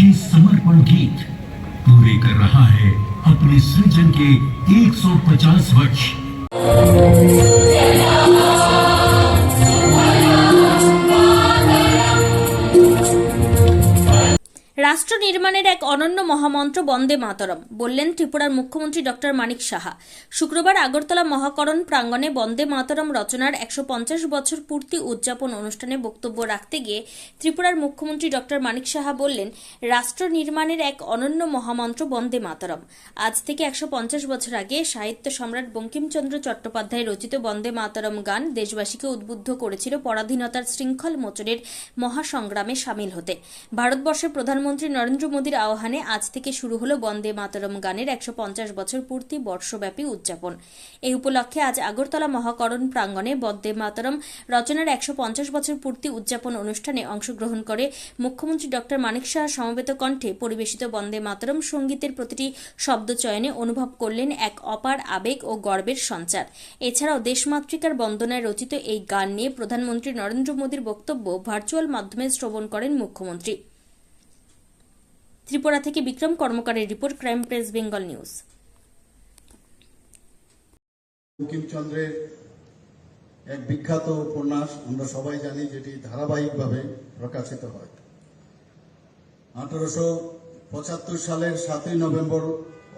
समर्पण गीत पूरे कर रहा है अपने सृजन के 150 वर्ष। রাষ্ট্র নির্মাণের এক অনন্য মহামন্ত্র বন্দে মাতরম, বললেন ত্রিপুরার মুখ্যমন্ত্রী ডক্টর মানিক সাহা। শুক্রবার আগরতলা মহাকরণ প্রাঙ্গণে বন্দে মাতরম রচনার একশো পঞ্চাশ বছর পূর্তি উদযাপন অনুষ্ঠানে বক্তব্য রাখতে গিয়ে ত্রিপুরার মুখ্যমন্ত্রী ডক্টর মানিক সাহা বললেন, রাষ্ট্র নির্মাণের এক অনন্য মহামন্ত্র বন্দে মাতরম। আজ থেকে একশো পঞ্চাশ বছর আগে সাহিত্য সম্রাট বঙ্কিমচন্দ্র চট্টোপাধ্যায় রচিত বন্দে মাতরম গান দেশবাসীকে উদ্বুদ্ধ করেছিল পরাধীনতার শৃঙ্খল মোচনের মহাসংগ্রামে সামিল হতে। ভারতবর্ষের প্রধানমন্ত্রী নরেন্দ্র মোদীর আহ্বানে আজ থেকে শুরু হলো বন্দে মাতরম গানের একশো পঞ্চাশ বছর পূর্তি বর্ষব্যাপী উদযাপন। এই উপলক্ষে আজ আগরতলা মহাকরণ প্রাঙ্গণে বন্দে মাতরম রচনার একশো পঞ্চাশ বছর পূর্তি উদযাপন অনুষ্ঠানে অংশগ্রহণ করে মুখ্যমন্ত্রী ডক্টর মানিক শাহ সমবেত কণ্ঠে পরিবেশিত বন্দে মাতরম সঙ্গীতের প্রতিটি শব্দচয়নে অনুভব করলেন এক অপার আবেগ ও গর্বের সঞ্চার। এছাড়াও দেশমাতৃকার বন্দনায় রচিত এই গান নিয়ে প্রধানমন্ত্রী নরেন্দ্র মোদীর বক্তব্য ভার্চুয়াল মাধ্যমে শ্রবণ করেন মুখ্যমন্ত্রী। ত্রিপুরা থেকে Bikram কর্মকারের report crime press, Bengal news. বঙ্কিমচন্দ্রের এক বিখ্যাত উপন্যাস আমরা সবাই জানি, যেটি ধারাবাহিকভাবে প্রকাশিত হয়। আঠারোশো পঁচাত্তর সালের সাতই নভেম্বর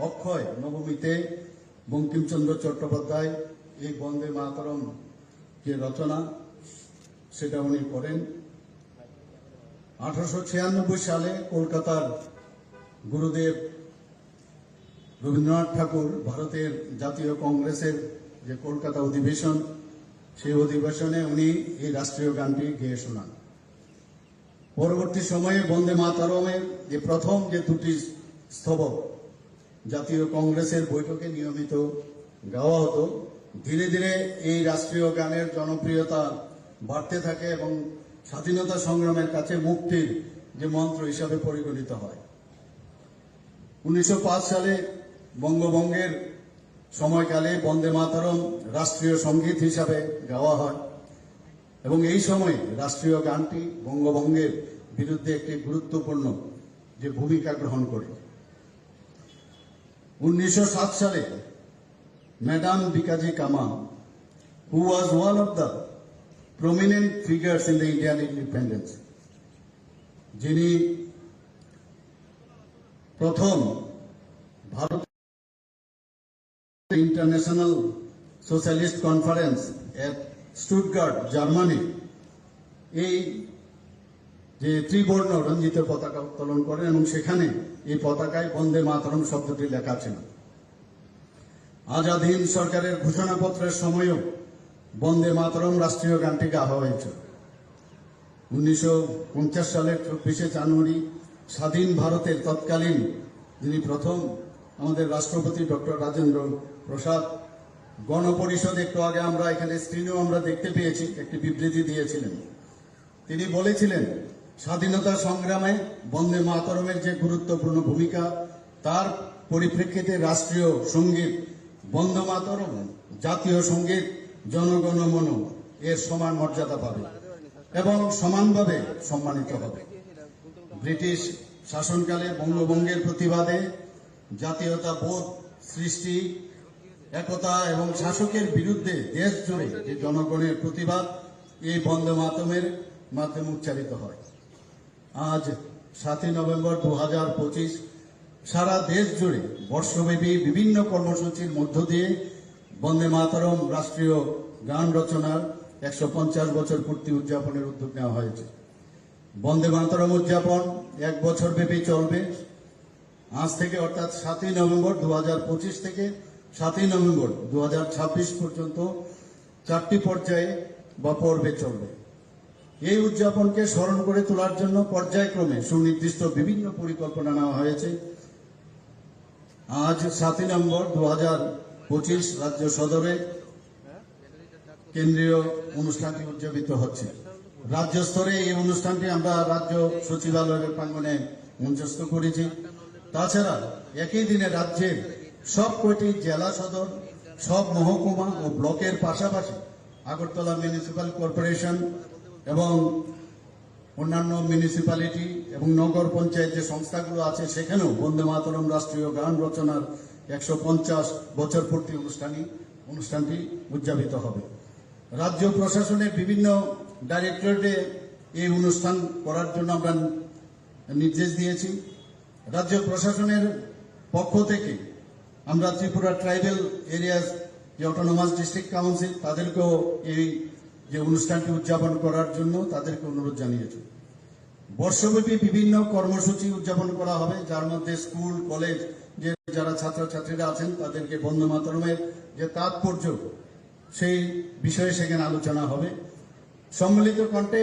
অক্ষয় নবমীতে বঙ্কিমচন্দ্র চট্টোপাধ্যায় এই বন্দে মাতরম যে রচনা, সেটা উনি করেন। আঠারোশো ছিয়ানব্বই সালে কলকাতার গুরুদেব রবীন্দ্রনাথ ঠাকুর ভারতের জাতীয় কংগ্রেসের যে কলকাতা অধিবেশন, সেই অধিবেশনে উনি এই রাষ্ট্রীয় গানটি গেয়ে শোনান। পরবর্তী সময়ে বন্দে মাতারমের যে প্রথম যে দুটি স্তবক জাতীয় কংগ্রেসের বৈঠকে নিয়মিত গাওয়া হতো, ধীরে ধীরে এই রাষ্ট্রীয় গানের জনপ্রিয়তা বাড়তে থাকে এবং স্বাধীনতা সংগ্রামের কাছে মুক্তির যে মন্ত্র হিসাবে পরিগণিত হয়। উনিশশো পাঁচ সালে বঙ্গভঙ্গের সময়কালে বন্দে মাতরম রাষ্ট্রীয় সংগীত হিসাবে গাওয়া হয় এবং এই সময়ে রাষ্ট্রীয় গানটি বঙ্গভঙ্গের বিরুদ্ধে একটি গুরুত্বপূর্ণ যে ভূমিকা গ্রহণ করে। উনিশশো সাত সালে madam Bhikaji Cama who was one of the prominent figures in the Indian independence যিনি প্রথম Bharat international socialist conference at Stuttgart, Germany. এই যে ত্রিবর্ণ রঞ্জিত পতাকা উত্তোলন করেন এবং সেখানে এই পতাকায় বন্দে মাতরম শব্দটি লেখা ছিল। আজাদ হিন্দ সরকারের ঘোষণাপত্রের সময়ও বন্দে মাতরম রাষ্ট্রীয় গানটি গাওয়া হয়েছিল। উনিশশো সালের চব্বিশে জানুয়ারি স্বাধীন ভারতের তৎকালীন যিনি প্রথম আমাদের রাষ্ট্রপতি ডক্টর রাজেন্দ্র প্রসাদ, গণপরিষদ একটু আগে আমরা এখানে স্ক্রিনেও আমরা দেখতে পেয়েছি, একটি বিবৃতি দিয়েছিলেন। তিনি বলেছিলেন, স্বাধীনতা সংগ্রামে বন্দে মাতরমের যে গুরুত্বপূর্ণ ভূমিকা, তার পরিপ্রেক্ষিতে রাষ্ট্রীয় সংগীত, বন্দে মাতরম, জাতীয় সংগীত জনগণমন এর সমান মর্যাদা পাবে এবং সমানভাবে সম্মানিত হবে। ব্রিটিশ শাসনকালে বঙ্গভঙ্গের প্রতিবাদে জাতীয়তা বোধ সৃষ্টি, একতা এবং শাসকের বিরুদ্ধে দেশ জুড়ে যে জনগণের প্রতিবাদ, এই বন্দে মাতমের মাধ্যমে উচ্চারিত হয়। আজ সাতই নভেম্বর দু হাজার পঁচিশ, সারা দেশ জুড়ে বর্ষব্যাপী বিভিন্ন কর্মসূচির মধ্য দিয়ে বন্দে মাতরম রাষ্ট্রীয় গান রচনার একশো পঞ্চাশ বছর পূর্তি উদযাপনের উদ্যোগ নেওয়া হয়েছে। বন্দে মাতরম উদযাপন, এক বছর ব্যাপী চলবে। আজ থেকে অর্থাৎ সাতই নভেম্বর দু থেকে সাতই নভেম্বর দু পর্যন্ত চারটি পর্যায়ে বা পর্বে চলবে। এই উদযাপনকে স্মরণ করে তোলার জন্য পর্যায়ক্রমে সুনির্দিষ্ট বিভিন্ন পরিকল্পনা নেওয়া হয়েছে। আজ সাতই নভেম্বর দু পঁচিশ রাজ্য সদরে কেন্দ্রীয় অনুষ্ঠানটি উদযাপিত হচ্ছে। রাজ্য স্তরে এই অনুষ্ঠানটি আমরা রাজ্য সচিবালয়ের প্রাঙ্গনে মঞ্চস্থ করেছি। তাছাড়া একই দিনে রাজ্যের সব কয়টি জেলা সদর, সব মহকুমা ও ব্লকের পাশাপাশি আগরতলা মিউনিসিপ্যাল কর্পোরেশন এবং অন্যান্য মিউনিসিপ্যালিটি এবং নগর পঞ্চায়েত যে সংস্থাগুলো আছে, সেখানেও বন্দে মাতরম রাষ্ট্রীয় গান রচনার একশো পঞ্চাশ বছর পূর্তি অনুষ্ঠানই অনুষ্ঠানটি উদযাপিত হবে। রাজ্য প্রশাসনের বিভিন্ন ডাইরেক্টরেটে এই অনুষ্ঠান করার জন্য আমরা নির্দেশ দিয়েছি। রাজ্য প্রশাসনের পক্ষ থেকে আমরা ত্রিপুরা ট্রাইবেল এরিয়াস যে অটোনোমাস ডিস্ট্রিক্ট কাউন্সিল তাদেরকেও এই যে অনুষ্ঠানটি উদযাপন করার জন্য তাদেরকে অনুরোধ জানিয়েছি। বর্ষব্যাপী বিভিন্ন কর্মসূচি উদযাপন করা হবে, যার মধ্যে স্কুল, কলেজ, যে যারা ছাত্রছাত্রীরা আছেন, তাদেরকে বন্দে মাতরমের যে তাৎপর্য, সেই বিষয়ে সেখানে আলোচনা হবে। সম্মিলিত কণ্ঠে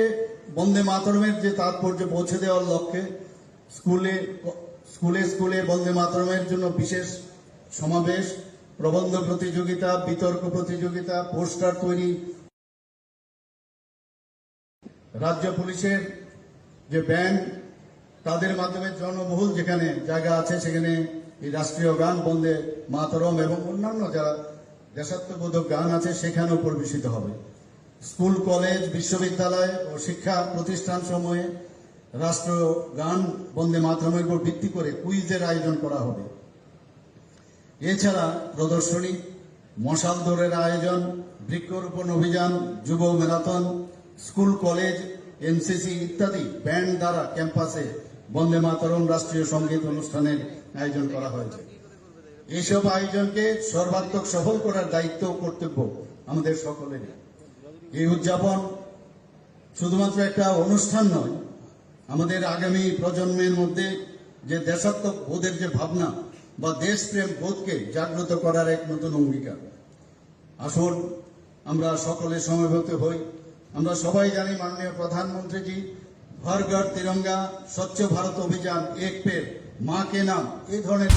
বন্দে মাতরমের যে তাৎপর্য পৌঁছে দেওয়ার লক্ষ্যে স্কুলে স্কুলে স্কুলে বন্দে মাতরমের জন্য বিশেষ সমাবেশ, প্রবন্ধ প্রতিযোগিতা, বিতর্ক প্রতিযোগিতা, পোস্টার তৈরি। রাজ্য পুলিশের যে ব্যান্ড তাদের মাধ্যমে জনবহুল যেখানে জায়গা আছে, সেখানে এই রাষ্ট্রীয় গান, বন্দে মাতরম এবং অন্যান্য যারা দেশাত্মবোধক গান আছে, সেখানেও পরিবেশিত হবে। স্কুল, কলেজ, বিশ্ববিদ্যালয় ও শিক্ষা প্রতিষ্ঠান সমূহে রাষ্ট্র গান বন্দে মাতরমের উপর ভিত্তি করে কুইজের আয়োজন করা হবে। এছাড়া প্রদর্শনী, মশাল দৌড়ের আয়োজন, বৃক্ষরোপণ অভিযান, যুব ম্যারাথন, স্কুল, কলেজ, এনসিসি ইত্যাদি ব্যান্ড দ্বারা ক্যাম্পাসে বন্দে মাতরম রাষ্ট্রীয় সংগীত অনুষ্ঠানের আয়োজন করা হয়েছে। এইসব আয়োজনকে সর্বাত্মক সফল করার দায়িত্ব কর্তব্য আমাদের সকলেরই। এই উদযাপন শুধুমাত্র একটা অনুষ্ঠান নয়, আমাদের আগামী প্রজন্মের মধ্যে যে দেশাত্মক বোধের যে ভাবনা বা দেশপ্রেম বোধকে জাগ্রত করার এক নতুন অঙ্গীকার। আসুন, আমরা সকলে সমবেত হই। আমরা সবাই জানি মাননীয় প্রধানমন্ত্রীজি হর ঘর তিরঙ্গা স্বচ্ছ ভারত অভিযান এক পের মা কে নাম, এই ধরনের